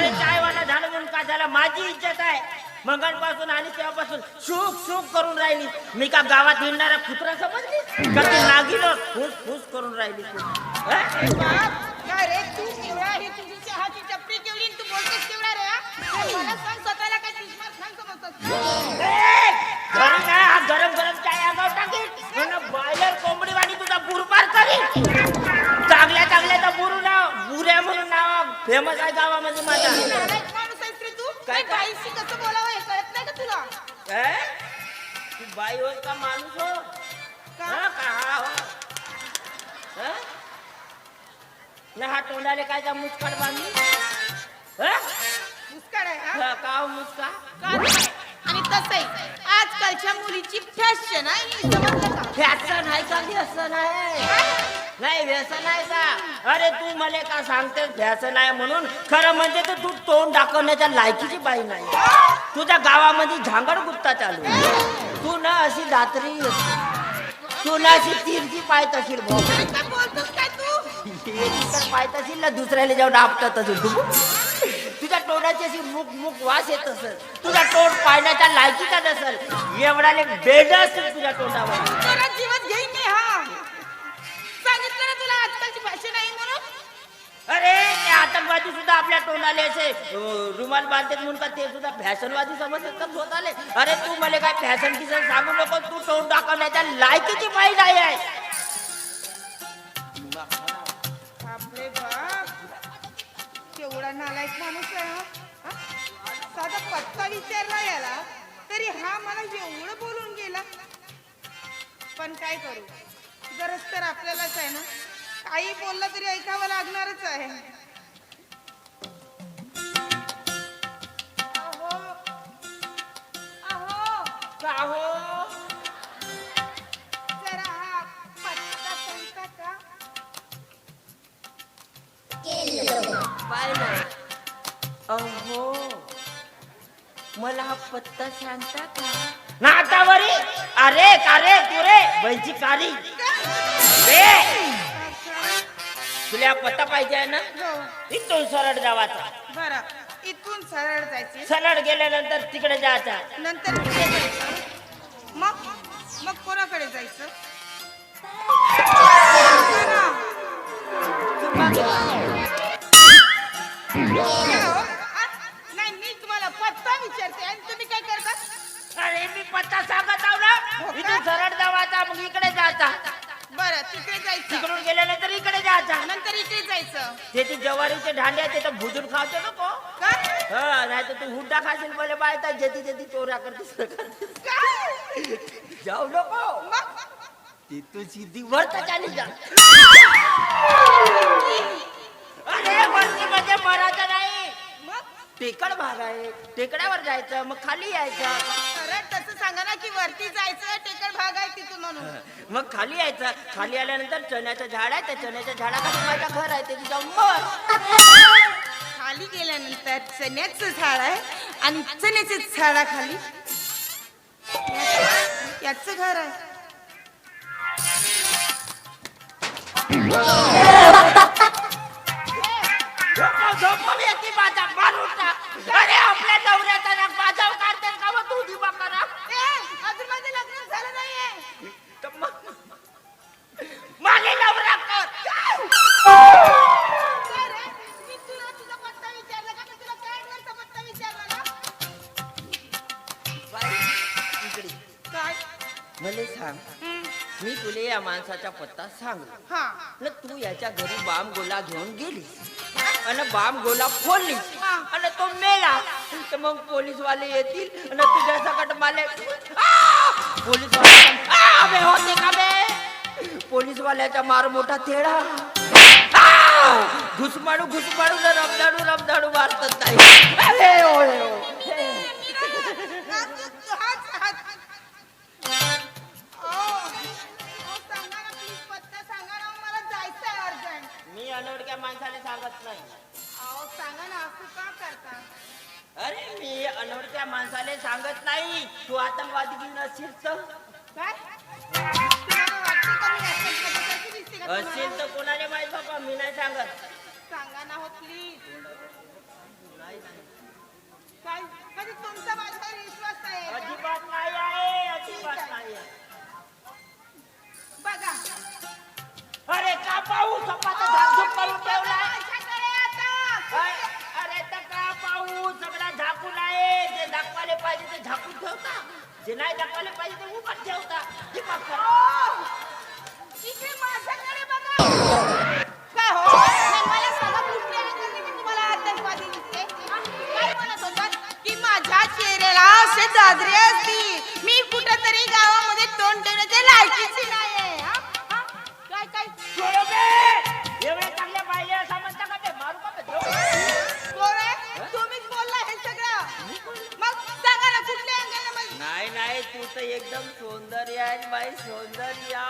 अरे चायवाला झालं म्हणून काय झालं? माझी इज्जत आहे. मंगळपासून आणि तेव्हापासून सुख सुख करून राहिली. मी का गावात हिंडणारा कुत्रा समजली? का ती नागिन? फुस फुस करून राहिली तू. हं? बाप, काय रे? तू केवढा ही तुझी चहाची टपरी केवढी आणि तू बोलतोस केवढा रे हा? काय मला सांग स्वतःला काय समजतोस? ए, फेमस आहे गावामध्ये माझा नालायक माणूस आहेस रे तू काय- काय बाईशी कसं बोलावं हे कळत नाही का तुला ए? तू बाई होस का माणूस हो का? हा का हा हो हं? न हा तोंडाले काय त्या मुस्काट बांधली हं? मुस्काड आहे हा? का- का हो मुस्का का नाही? आणि तसंही आजकालच्या मुलीची फॅशन आहे ही समजलं का फॅशन आहे का व्यसन आहे नाही व्यसन आहे का अरे तू मला का सांगते व्यसन आहे म्हणून? खरं म्हणजे तर तू तोंड दाखवण्याच्या लायकीची बाई नाही. तुझ्या गावामध्ये झांगड गुप्ता चालू आहे. तू ना अशी दात्री तू ना अशी तिरची पायत असेल भाऊ. काय बोलतोस काय तू? एक तर असेल ना दुसऱ्याला जाऊन आपटत असेल तू. तुझ्या तोंडाची अशी मुख मुख वास येत असेल. तुझा तोंड पाहण्याच्या लायकीचा नसेल. एवढाले बेड असेल तुझ्या तोंडावर. तुला फॅशनवादी सुद्धा आपल्या तोंडाले असे रुमाल बांधतात म्हणून का ते सुद्धा फॅशनवादी समजतात का स्वतःले? अरे तू मला काय फॅशन किसन सांगू नको तू तोंड दाखवण्याच्या लायकीची पाहिजे नाही आहे. बापरे बाप. केवढा नालायक माणूस आहे हा? हा? साधा पत्ता विचारला याला तरी हा मला एवढं बोलून गेला. पण काय करू? गरज तर आपल्यालाच आहे ना? काही बोलला तरी ऐकावं लागणारच आहे. का हो जरा हा पत्ता सांगता का? ना अहो मला हा पत्ता सांगता का? नातावरी? अरे का रे तू रे? बैची कारी रे तुला पत्ता पाहिजे ना? हो. इथून सरळ जावाचा बरं. इथून सरळ जायचे सरळ गेल्यानंतर तिकडे जायचा नंतर पुढे जायचं मग मग कोणाकडे जायचं? आ? नाही मी तुम्हाला पत्ता विचारते आणि तुम्ही काय करता अरे मी पत्ता सांगत आहो ना हो? इथून सरळ जावाचा मग इकडे जायचा बरं तिकडे जायचं. तिकडून गेल्यानंतर इकडे जायचा नंतर इकडे जायचं. ते ती जवारीचे भांडे आहेत ते तर भुजून खावते नको का? हा नाही तर तू हुड्डा खाशील बोले बायता जेती जेती चोऱ्या करतीस काय? जाऊ नको. मग? ती तू सिद्धी वरता चाली जा अरे वरती म्हणजे मराठा नाही. मग? टेकड भाग आहे. टेकड्यावर जायचं मग खाली यायचं. सरळ तसं सांगा ना की वरती जायचं भाग आहे तिथून म्हणून. मग खाली यायचं. खाली आल्यानंतर चण्याचं झाड आहे. त्या चण्याच्या झाडाखाली माझं घर आहे. त्याची जाऊन खाली गेल्यानंतर चण्याचं झाड आहे आणि चण्याच्या झाडाखाली याचं घर आहे. झोपव येते माझा मारून. अरे आपल्या नवऱ्याचा ना बाजाव काढते का मग तू दिवा करा अजून माझं लग्न झालं नाहीये तर मग- मागे नवरा कर काय रे? मी तुला तुझा पत्ता विचारला का? मी तुला कार्डवरचा पत्ता विचारला ना? बाई, इकडे काय? मला सांग मी तुला या माणसाचा पत्ता सांगला हा. न तू याच्या घरी बाम गोला घेऊन गेली आणि बाम गोला फोडली. आणि तो मेला तर मग पोलीस वाले येतील आणि तुझ्या सकट माले वाले होते का बे पोलीस वाल्याचा मार मोठा तेढा आ! घुसमाडू घुसमाडू न रमदाडू रमदाडू मारतात नाही अरे ओय. मी अनोळख्या माणसाला सांगत नाही सांगा ना, असं का अनोळख्या माणसाने सांगत नाही तू आतंकवादी की नसेल तर असेल तर कोणाने माहीत बाबा मी नाही सांगत. सांगा ना हो प्लीज काय? कधी तुमचा माझ्यावर विश्वास कुठंतरी गावामध्ये तोंड ठेवण्याचे लायकीची नाही आहे हा? हा? काय काय? बरोबर. एवढ्या चांगल्या पाहिजे असं म्हणता का ते? मारू का ते? कोण आहे तुम्हीच बोलला हे सगळं. मग सांगा ना कुठल्या अंगाने नाही नाही तू तर एकदम सौंदर्य आहे बाई सौंदर्य!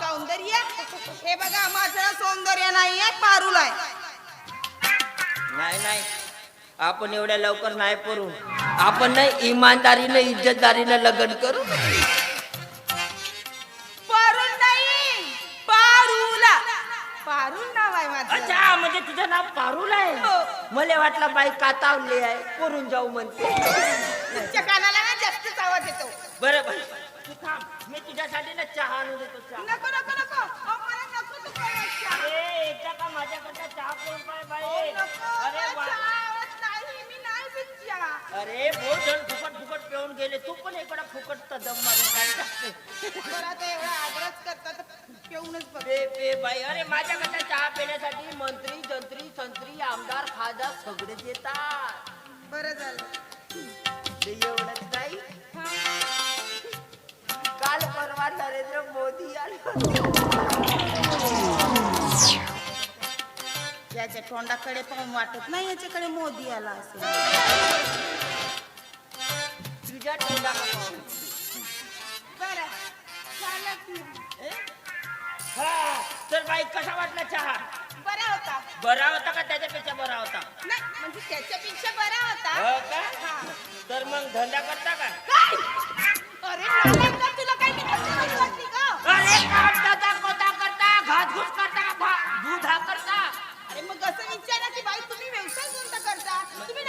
सौंदर्य? हे बघा माझं सौंदर्य नाही आहे पारुल आहे. नाही नाही आपण एवढ्या लवकर नाही करू आपण नाही इमानदारीनं इज्जतदारीनं लग्न करू? पारुल नाही पारुला. पारुल नाव आहे माझं. अच्छा म्हणजे तुझं नाव पारुल आहे? हो. मला वाटलं बाई कातावली आहे करून जाऊ म्हणते. तुमच्या कानाला ना जास्तच आवाज येतो. बरं बरं. तू थांब मी तुझ्यासाठी ना चहा आणून देतो चहा. नको नको. अरे बहुत जण फुकट फुकट पिऊन गेले. तू पण इकडं फुकट दम मारून काय टाकते? एवढा आग्रह करता तर पिऊनच बघ. पे पे बाई अरे माझ्याकडे चहा पिण्यासाठी मंत्री जंत्री संत्री आमदार खासदार सगळेच येतात. बरं झालं. ते एवढंच नाही. काल परवा नरेंद्र मोदी आले. याच्या तोंडाकडे पाहून वाटत नाही याच्याकडे मोदी आला असेल. तर बाई कसा वाटला चहा बरा होता बरा होता का त्याच्यापेक्षा बरा होता नाही म्हणजे त्याच्यापेक्षा बरा होता हो का तर मग धंदा करता का अरे का? तुला काही वाटली का? अरे करता कोता करता घासघूस करता का भा- दूध करता अरे मग असं विचारा की बाई तुम्ही व्यवसाय कोणता करता तुम्ही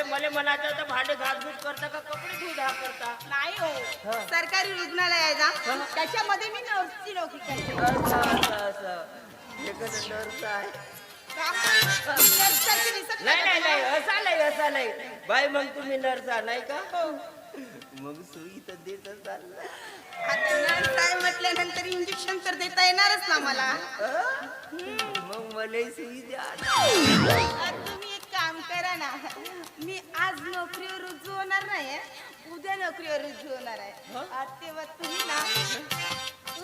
विचारताय म्हणजे मला म्हणायचं होतं भांडे घासघूस करता का कपडे हा करता नाही हो हा. सरकारी रुग्णालय आहे ना त्याच्यामध्ये मी नर्सची नोकरी करते असं असं असं एकच नर्स आहे का? तुम्ही nurse सारखी दिसत नाही नाही का नाही? असा नाही असा नाही बाई मग तुम्ही नर्स नाही का हो. मग सुई तर देत असाल ना. आता nurse आहे म्हटल्यानंतर इंजेक्शन तर देता येणारच ना मला हं? मग मला सुई द्या करा ना मी आज नोकरीवर रुजू होणार नाही उद्या नोकरीवर रुजू होणार आहे. तेव्हा तुम्ही ना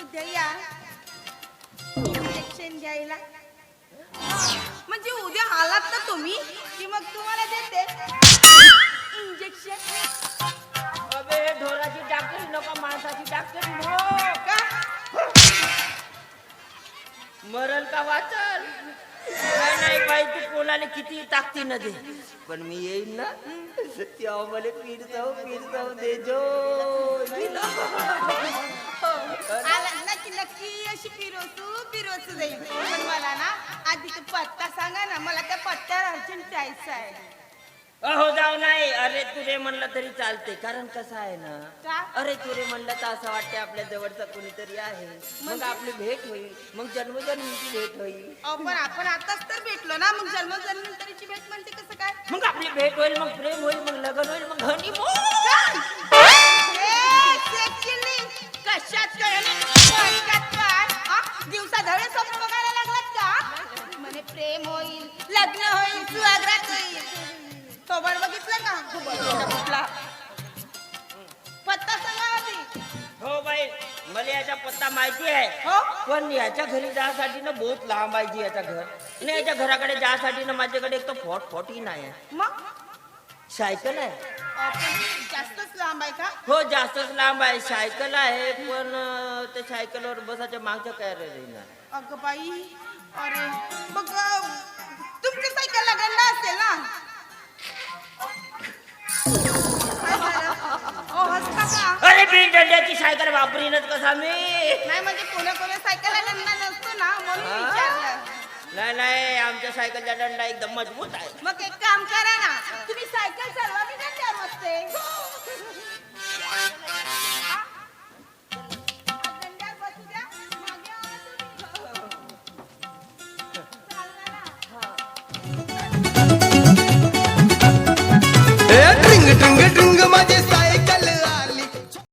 उद्या या. इंजेक्शन घ्यायला. म्हणजे उद्या आलात ना तुम्ही की मग तुम्हाला देते. इंजेक्शन अबे ढोराची डाक्टरी नको माणसाची डाक्टरी का? मरल का वाचल? बाई तू कोणाला किती ताकदीनं दे. पण मी येईन ना. तेव्हा मला पीठ जाऊ पीठ जाऊ दे जो आला नक्की नक्की अशी पिरोसू पिरोसू जाईल. पण मला ना आधी तो पत्ता सांगा ना मला त्या पत्त्यावर अर्जंट जायचं आहे. अहो जाऊ नाही. अरे तुरे म्हणलं तरी चालते. कारण कसं आहे ना अरे तुरे म्हणलं तर असं वाटते आपल्या जवळचा कोणीतरी आहे. मग आपली भेट होईल. मग जन्मजन्मीची भेट होईल. अहो पण आपण आताच तर भेटलो ना. मग जन्म जन्मांतरीची भेट म्हणते कसं काय? मग आपली भेट होईल मग प्रेम होईल मग लग्न होईल मला याचा पत्ता माहिती आहे. हो. पण याच्या घरी जायसाठी ना बहुत लांब आहे जी याचा घर. आणि याच्या घराकडे जायसाठी ना माझ्याकडे एक तर फॉट फॉटी नाही आहे. मग? सायकल आहे. आपण जास्तच लांब आहे का? हो जास्तच लांब आहे. सायकल आहे पण अं, त्या सायकलवर बसाच्या मागच्या काय नाही अगं बाई अरे मग अं, तुमच्या सायकलला गंडा अरे बिन दंड्याची सायकल वापरीनच कसा मी नाही म्हणजे कोणा कोणा सायकलला गंडा नसतो ना म्हणून? विचारलं. नाही नाही आमच्या सायकलचा दंडा एकदम मजबूत आहे. मग एक काम करा ना सायकल